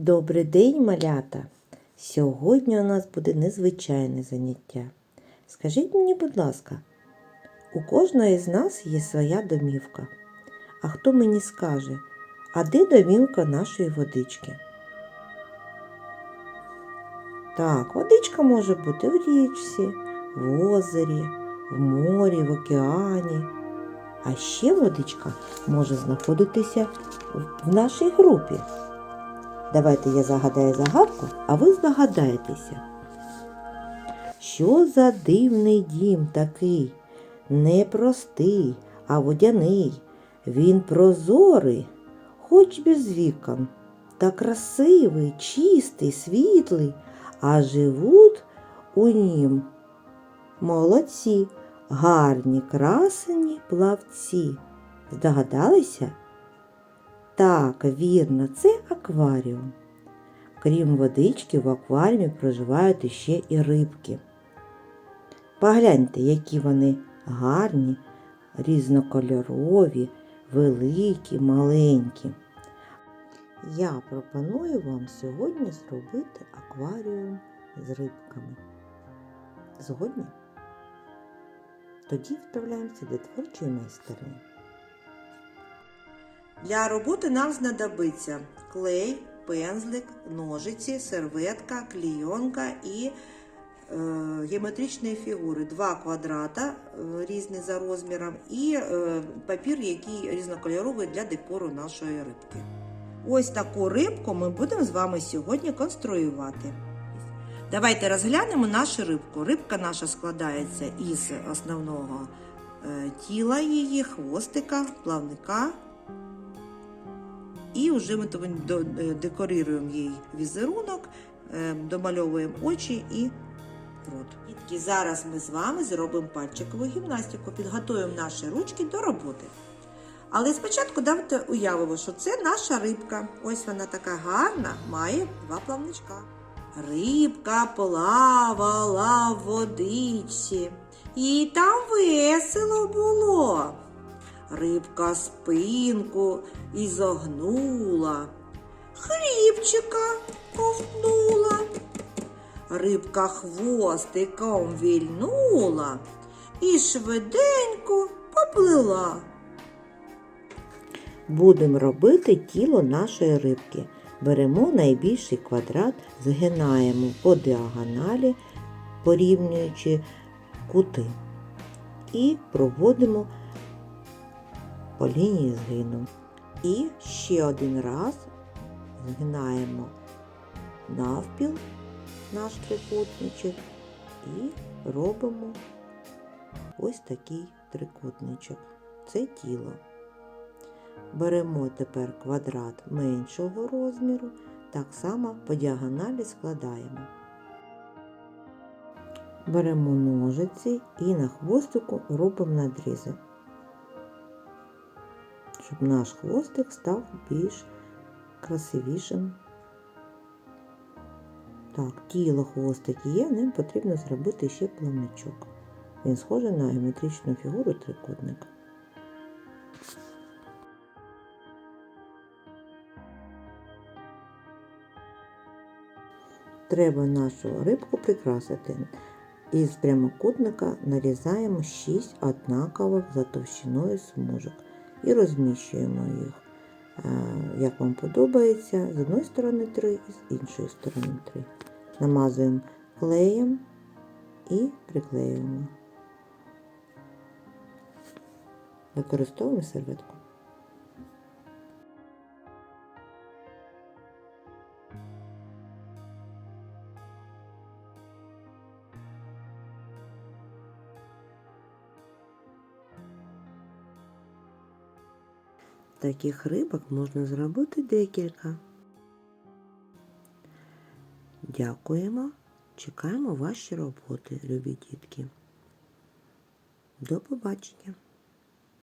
Добрий день, малята! Сьогодні у нас буде незвичайне заняття. Скажіть мені, будь ласка, у кожної з нас є своя домівка. А хто мені скаже, а де домівка нашої водички? Так, водичка може бути в річці, в озері, в морі, в океані. А ще водичка може знаходитися в- нашій групі. Давайте я загадаю загадку, а ви здогадаєтеся. Що за дивний дім такий? Не простий, а водяний. Він прозорий, хоч без вікон, та красивий, чистий, світлий, а живуть у нім молодці, гарні, красені плавці. Здогадалися? Так, вірно, це акваріум. Крім водички, в акваріумі проживають іще і рибки. Погляньте, які вони гарні, різнокольорові, великі, маленькі. Я пропоную вам сьогодні зробити акваріум з рибками. Згодні? Тоді відправляємося до творчої майстерні. Для роботи нам знадобиться клей, пензлик, ножиці, серветка, клійонка і е, геометричні фігури. Два квадрата е, різні за розміром і е, папір, який різнокольоровий для декору нашої рибки. Ось таку рибку ми будемо з вами сьогодні конструювати. Давайте розглянемо нашу рибку. Рибка наша складається із основного е, тіла її, хвостика, плавника. І вже ми е, їй візерунок, е, домальовуємо очі і рот. Дітки, зараз ми з вами зробимо пальчикову гімнастику, підготуємо наші ручки до роботи. Але спочатку давайте уявимо, що це наша рибка. Ось вона така гарна, має два плавничка. Рибка плавала в водичці, і там весело було. Рибка спинку ізогнула, хлібчика ковтнула. Рибка хвостиком вільнула і швиденько поплила. Будемо робити тіло нашої рибки. Беремо найбільший квадрат, згинаємо по діагоналі, порівнюючи кути. І проводимо по лінії згину. І ще один раз згинаємо навпіл наш трикутничок і робимо ось такий трикутничок. Це тіло. Беремо тепер квадрат меншого розміру, так само по діагоналі складаємо. Беремо ножиці і на хвостику робимо надрізи, щоб наш хвостик став більш красивішим. Так, тіло хвостик є, ним потрібно зробити ще плавничок. Він схожий на геометричну фігуру трикутника. Треба нашу рибку прикрасити. Із прямокутника нарізаємо 6 однакових за товщиною смужок і розміщуємо їх, як вам подобається, з одної сторони 3 і з іншої сторони 3. Намазуємо клеєм і приклеюємо. Використовуємо серветку. Таких рибок можна зробити декілька. Дякуємо. Чекаємо ваші роботи, любі дітки. До побачення!